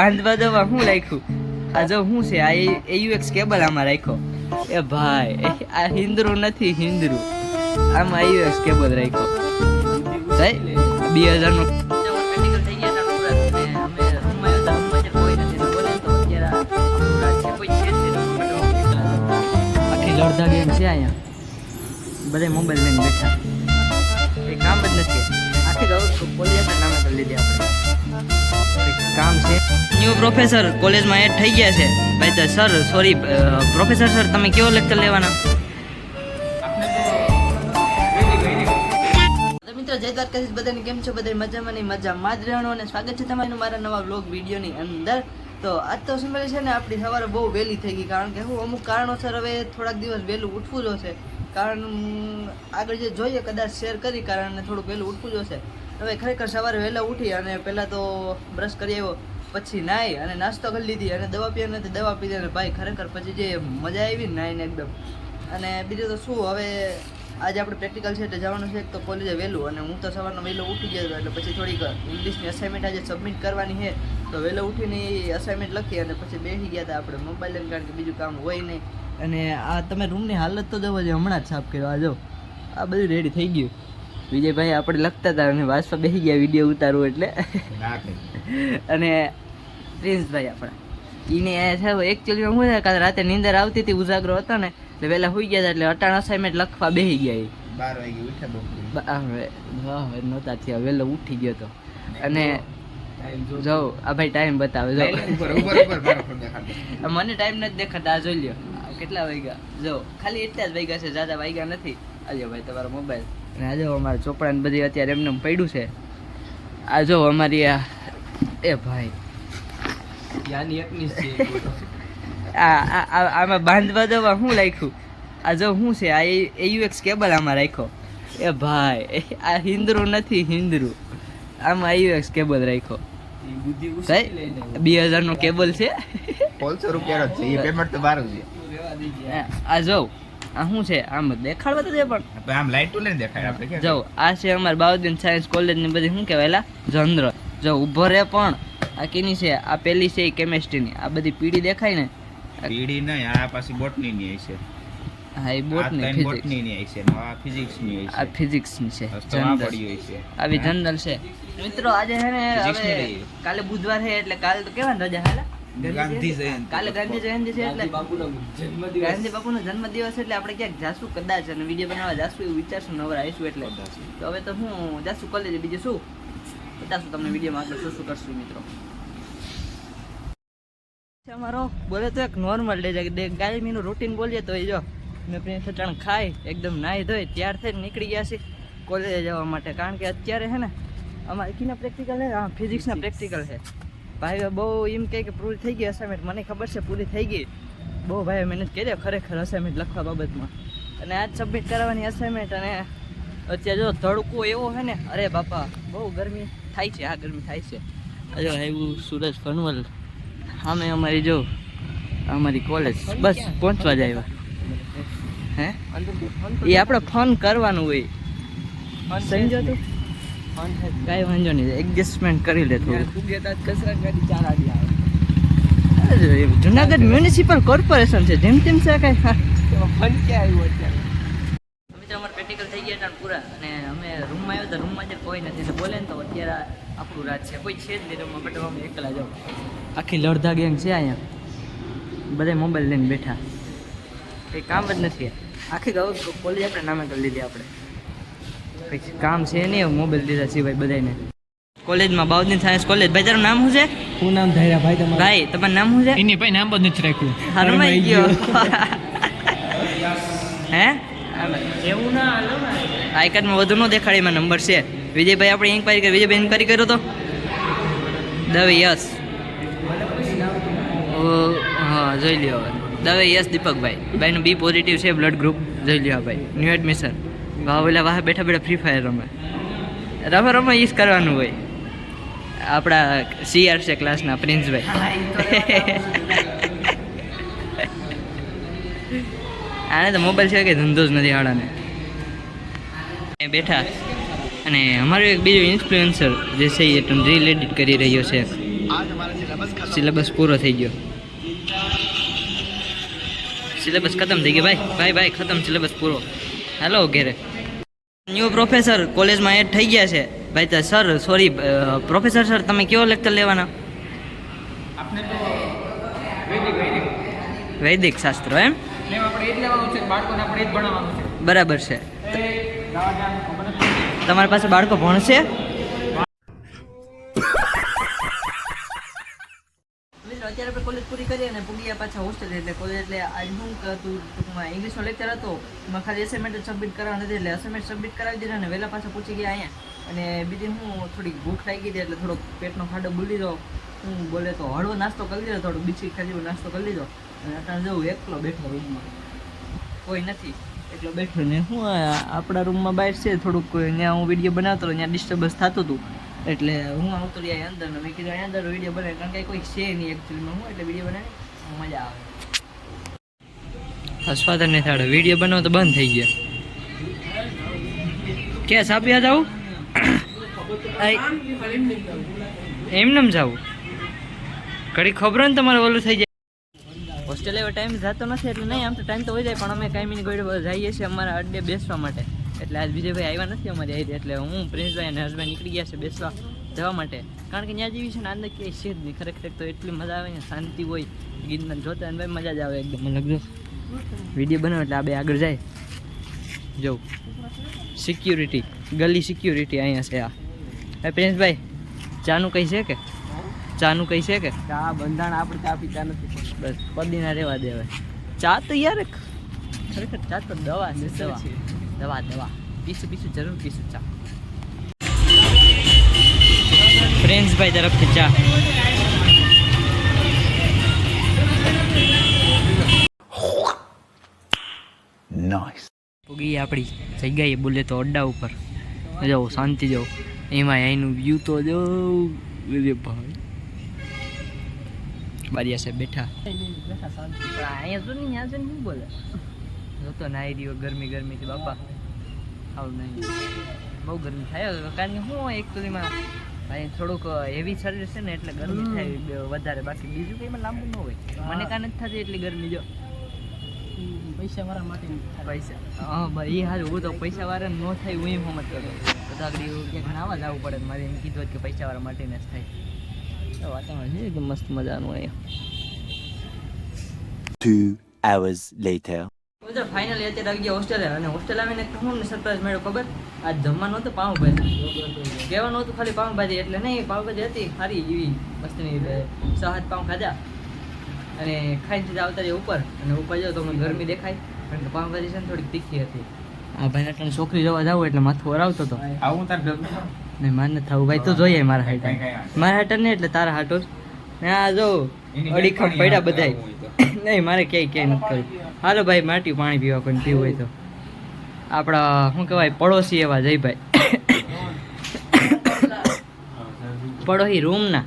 બાંધવા દવા શું રાખ્યું? આ જો શું છે, આ એયુએક્સ કેબલ આમાં રાખ્યો. એ ભાઈ આ હિન્દ્રુ નથી હિન્દ્રુ આમાં એયુએક્સ કેબલ રાખ્યો. બે હજાર નો આખી ગેમ છે અહીંયા. બધા મોબાઈલ લઈને બેઠા. એ કામ જ નથી. આખી કોલેજ નામે કરી લીધી આપણે. કામ છે? ન્યૂ પ્રોફેસર કોલેજમાં એડ થઈ ગયા છે. ભાઈ તો સર સોરી પ્રોફેસર સર તમે કેવો લેક્ચર લેવાના? તો મિત્રો જય દ્વારકાધીશ. બધાને કેમ છો? બધા મજામાં નહીં મજામાં જ રહેવાનું અને સ્વાગત છે તમારું મારા નવા બ્લોગ વિડીયોની અંદર. તો આજ તો સિમ્પલ છે ને આપણી સવારે બહુ વહેલી થઈ ગઈ, કારણ કે હું અમુક કારણોસર હવે થોડાક દિવસ વહેલું ઉઠવું જોશે કારણ આગળ જે જોઈએ કદાચ શેર કરી કારણે થોડુંક વહેલું ઉઠવું જોશે હવે ખરેખર સવારે વહેલા ઉઠી અને પહેલાં તો બ્રશ કરી આવ્યો, પછી નાહી અને નાસ્તો કરી લીધી અને દવા પીને નથી દવા પીધી અને ભાઈ ખરેખર પછી જે મજા આવી નાહીને એકદમ. અને બીજું તો શું, હવે આજે આપણે પ્રેક્ટિકલ છે એટલે જવાનું છે તો કોલેજે વહેલું અને હું તો સવારનો વહેલો ઉઠી ગયો એટલે પછી થોડીક ઇંગ્લિશની અસાઇનમેન્ટ આજે સબમિટ કરવાની છે. તો વહેલો ઉઠીને અસાઇનમેન્ટ લખી અને પછી બેસી ગયા હતા આપણે મોબાઈલ લઈને કારણ કે બીજું કામ હોય નહીં. અને આ તમે રૂમની હાલત તો જવો છે હમણાં જ સાફ કર્યો. આ જો આ બધું રેડી થઈ ગયું. વિજયભાઈ આપણે લખતા હતા અને વાંચવા બેસી ગયા વીડિયો ઉતારવું એટલે. અને પ્રિન્સભાઈ આપણા. એને છે એકચ્યુઅલીમાં હું છે કાલે રાતે નીંદર આવતી હતી ઉજાગરો હતો ને એટલે વહેલા હોઈ ગયા હતા એટલે અટાણ અસાઇનમેન્ટ લખવા બેસી ગયા એ. બાર વાગે ઉઠ્યા નહોતા થયા વહેલો ઉઠી ગયો હતો અને જો આ ભાઈ ટાઈમ બતાવે જો. મને ટાઈમ નથી દેખાતા આ જોઈ લ્યો. કેટલા વાગ્યા? જો ખાલી એટલા જ વાગ્યા છે જ્યાદા વાગ્યા નથી. આજે ભાઈ તમારો મોબાઈલ અને આ જો અમારા ચોપડા ને બધી અત્યારે એમને પડ્યું છે. આ જો અમારી આ એ ભાઈ. આ આ- આ- આમાં બાંધવા દવા શું રાખ્યું? આ જો શું છે આ એયુએક્સ કેબલ આમાં રાખ્યો. એ ભાઈ આ હિન્દ્રુ નથી હિન્દ્રુ આમાં એયુએક્સ કેબલ રાખ્યો. બે હજાર નો કેબલ છે? રૂપિયાનો છે એ પેમેન્ટ તો બારું છે. આ જો આ શું છે? આમ દેખાડવા તો દે પણ. આપણે આમ લાઈટું લઈને દેખાય આપણે જો આ છે અમાર બાઉદ્દીન સાયન્સ કોલેજની બધી શું કહેવાય જનર જો ઊભો રહે પણ. આ કેની છે? આ પેલી છે કેમેસ્ટ્રી ની. આ બધી પીડી દેખાય ને? પીડી નહીં આ પાછી બોટની ની છે. હા એ બોટની છે આ છે. જનરલ. છે. આવી જનરલ છે. મિત્રો આજે છે ને હવે કાલે બુધવાર છે એટલે કાલે તો કેવા રજા હાલા? ગાંધી જયંતિ. કાલે ગાંધી જયંતિ છે એટલે ગાંધી બાપુનો જન્મદિવસ. એટલે આપણે ક્યાંક જાશું કદાચ અને વીડિયો બનાવવા જાશું એવું વિચારશું નવરા આવીશું એટલે. તો હવે તો હું જાશું કોલેજ બીજું શું? બતાશું તમને વિડીયોમાં આગળ શું શું કરશું મિત્રો. અમારો બોલે તો એક નોર્મલ ડે છે ગાયમીનું રૂટીન બોલીએ તો એ જો. મેં પ્રિન્સ ચટણ ખાઈ એકદમ નાહી ધોઈ ત્યાર થઈને નીકળી ગયા છે કોલેજે જવા માટે. કારણ કે અત્યારે છે ને અમારે કીના પ્રેક્ટિકલ છે ફિઝિક્સના પ્રેક્ટિકલ છે. ભાઈ બહુ એમ કહે કે પૂરી થઈ ગઈ અસાઇનમેન્ટ મને ખબર છે પૂરી થઈ ગઈ. બહુ ભાઈ મહેનત કરી ખરેખર અસાઇનમેન્ટ લખવા બાબતમાં. અને આજ સબમિટ કરવાની અસાઇનમેન્ટ અને અત્યારે જો તડકો એવો છે ને અરે બાપા બહુ ગરમી થાય છે આ ગરમી થાય છે. અરે આવ્યું સુરજ કનવલ સામે અમારી જો અમારી કોલેજ બસ પહોંચવા જ આવ્યા. હે? એ આપણે ફોન કરવાનું હોય. સમજો તું? કાંઈ વાંધો નહીં એડજસ્ટમેન્ટ કરી લે થોડું. જુનાગઢ મ્યુનિસિપલ કોર્પોરેશન છે જેમ તેમ છે કાંઈ. મિત્રો અમારે પ્રેક્ટિકલ થઈ ગયા હતા પૂરા અને અમે રૂમમાં આવ્યો તો રૂમમાં જે કોઈ નથી. તો બોલે ને તો અત્યારે આપણું રાત છે. કોઈ છે જ નહીં રૂમમાં બટ અમે એકલા જાઉં. આખી લડધા ગેંગ છે અહીંયા. બધા મોબાઈલ લઈને બેઠા. કંઈ કામ જ નથી. આખી ગૌ કોલેજ આપણે નામે કરી લીધી આપણે. કંઈ કામ છે નહીં એવું મોબાઈલ લીધા સિવાય બધાને કોલેજમાં બાઉદની સાયન્સ કોલેજ. ભાઈ તારું નામ શું છે? શું નામ ધાર્યા ભાઈ તમારું. ભાઈ તમારું નામ શું છે? એની ભાઈ નામ બધું જ રાખ્યું. રાખ્યું હરમાઈ ગયો. હે? એવું ના આઈ કાર્ડમાં વધુ ન દેખાડી એમાં નંબર છે. વિજયભાઈ આપણે ઇન્કવાયરી કરી વિજયભાઈ ઇન્કવાયરી કર્યો તો? દવે યસ. ઓ હા જોઈ લ્યો હવે. દવે યસ દીપકભાઈ. ભાઈનું બી પોઝિટિવ છે બ્લડ ગ્રુપ જોઈ લ્યો ભાઈ. ન્યૂ એડમિશન વાહ ઓલા વાહ બેઠા બેઠા ફ્રી ફાયર રમે. રમે રમે ઈસ કરવાનું હોય. આપણા સીઆર છે ક્લાસના પ્રિન્સભાઈ. આને તો મોબાઈલ છે કે ધંધો જ નથી આડાને બેઠા. અને અમારો એક બીજો ઇન્ફ્લુએન્સર જે છે એ રીલ એડિટ કરી રહ્યો છે. સિલેબસ પૂરો થઈ ગયો. સિલેબસ ખતમ થઈ ગયો ભાઈ. ભાઈ ભાઈ ખતમ સિલેબસ પૂરો. હેલો ઘેરે. ન્યૂ પ્રોફેસર કોલેજમાં એડ થઈ ગયા છે. ભાઈ તો સર સોરી પ્રોફેસર સર તમે કયો લેક્ચર લેવાના? આપણે તો વૈદિક શાસ્ત્ર એમ? બરાબર છે. તમારી પાસે બાળકો ભણશે? આપણે કોલેજ પૂરી કરી અને પૂરી પાછા હોસ્ટેલ એટલે કોલેજ એટલે આજ હું હતું ટૂંકમાં ઇંગ્લિશનો લેક્ચર હતો, એમાં ખાલી અસાઇનમેન્ટ સબમિટ કરવાનું નથી એટલે અસાઇનમેન્ટ સબમિટ કરાવી દીધા અને વહેલા પાછા પૂછી ગયા અહીંયા. અને બીજી હું થોડી ભૂખ લાગી હતી એટલે થોડોક પેટનો ખાડો બોલી દો હું બોલે તો હળવો નાસ્તો કરી લીધો થોડો બીજી ખાલી નાસ્તો કરી લીધો. અને અત્યારે જવું એકલો બેઠો રૂમમાં કોઈ નથી. એટલો બેઠો ને હું આપણા રૂમમાં બહાર છે, થોડુંક ત્યાં હું વીડિયો બનાવતો ત્યાં ડિસ્ટર્બન્સ થતું હતું. એટલે હું આવતો રહ્યા અંદર ને મેં કીધું અહીંયા અંદર વીડિયો બનાવે. કારણ કે કોઈ છે નહીં એકચ્યુઅલીમાં હું એટલે વીડિયો બનાવી મજા આવે. હસવાતર નહીં થાડે વીડિયો બનાવો તો બંધ થઈ ગયા. ક્યાં સાપિયા જાવ એમને જાવું ઘડી ખબર ને તમારે ઓલું થઈ જાય. હોસ્ટેલ એવો ટાઈમ જતો નથી, એટલે નહીં, આમ તો ટાઈમ તો હોય જાય, પણ અમે કાંઈ ગોળે જઈએ છીએ અમારા અડ્ડે બેસવા માટે. એટલે આજ વિજયભાઈ ભાઈ આવ્યા નથી અમારી આવી એટલે હું પ્રિન્સભાઈ અને હસબન્ડ નીકળી ગયા છે બેસવા જવા માટે. કારણ કે ત્યાં જેવી છે ને અંદર ક્યાંય છે જ નહીં. ખરેખર તો એટલી મજા આવે ને શાંતિ હોય. ગીતના જોતા અને ભાઈ મજા જ આવે એકદમ લગ્ન લગજો વીડિયો બનાવો એટલે આ બે આગળ જાય. જવું સિક્યુરિટી ગલી સિક્યુરિટી અહીંયા છે આ. એ પ્રિન્સભાઈ ચાનું કંઈ છે કે? ચાનું કહી છે કે? ચા બંધાણ આપણે ચા પીતા નથી બસ પદીના રહેવા દેવાય ચા તો યાર ખરેખર ચા તો દવા છે દવા. દવા દવા પીશું પીશું જરૂર પીશું ચા ફ્રેન્ડ્સ ભાઈ તરફથી ચા પૂગી આપણી જગ્યાએ બોલે તો અડ્ડા ઉપર જાઓ શાંતિ જાઓ એમાં અહીંનું વ્યૂ તો જો ભાઈ બારિયા સાહેબ બેઠા અહીંયા જો નહીં શું બોલે તો નાઈ રહ્યો ગરમી ગરમીથી બાપા આવું નહીં. બહુ ગરમી થાય. કારણ કે હું એક તો એમાં ભાઈ થોડુંક હેવી શરીર છે ને એટલે ગરમી થાય વધારે. બાકી બીજું કંઈ લાંબુ ન હોય. મને કાં નથી થતી એટલી ગરમી જો. પૈસા મારા માટે પૈસા. હા ભાઈ એ હાલ હું તો પૈસા વાળા ન થાય હું એમ હમત કરું બધા આગળ એવું ક્યાંક નાવા જવું પડે. મારે એમ કીધું કે પૈસા વાળા માટે જ થાય. વાતાવરણ છે એકદમ મસ્ત મજાનું અહીંયા. Two hours later. મિત્રો ફાઇનલી અત્યારે આવી ગયા હોસ્ટેલે અને હોસ્ટેલ આવીને હું સરપ્રાઈઝ મળ્યો ખબર? આ જમવાનું હતું પાઉંભાજી. કહેવાનું હતું ખાલી પાઉંભાજી એટલે નહીં પાઉંભાજી હતી સારી એવી મસ્તની છ હાથ પાઉં ખાધા. અને ખાઈ સીધા આવતા રહ્યા ઉપર. અને ઉપર જાઓ તો મને ગરમી દેખાય કારણ કે પાઉંભાજી છે ને થોડીક તીખી હતી. આ ભાઈને અટાણે છોકરી જવા જાવ એટલે માથું વરાવતો હતો આવું તાર નહીં માર થવું. ભાઈ તો જોઈએ મારા હાટ. મારા હાટર નહીં એટલે તારા હાટો. ને આ જો અડીખમ પડ્યા બધાય. નહીં મારે ક્યાંય ક્યાંય નથી કરવું. હાલો ભાઈ માટી પાણી પીવા કોઈ પીવું હોય તો. આપણા શું કહેવાય પડોશી એવા જયભાઈ પડોશી રૂમના.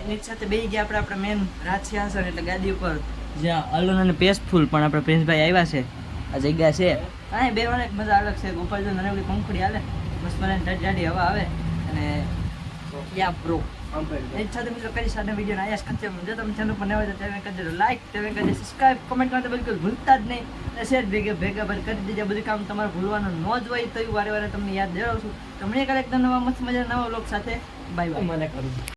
એની સાથે બે ગયા આપણે આપણે મેન રાજ સિંહાસન એટલે ગાદી ઉપર. જ્યાં અલુન અને પેસફુલ પણ આપણે પ્રિન્સભાઈ આવ્યા છે. આ જગ્યા છે. હા બે વાર મજા અલગ છે. ઉપર જો નાની પંખડી હાલે. બસ મને જાડી હવા આવે. અને યા જ સાથે મિત્રો કરી સાથે વીડિયો આયાસ કરશે જો તમે ચેનલ પર તમે કરજો લાઈક તમે કરજો સબસ્ક્રાઇબ કમેન્ટ ભૂલતા જ નહીં. શેર ભેગા ભેગા ભર કરી દેજો બધું કામ તમારે ભૂલવાનું ન જ હોય તો વારે વારે તમને યાદ દેવડાવું તમને કાલે એકદમ નવા મસ્ત મજા નવા લોક સાથે? બાય બાય મને કરું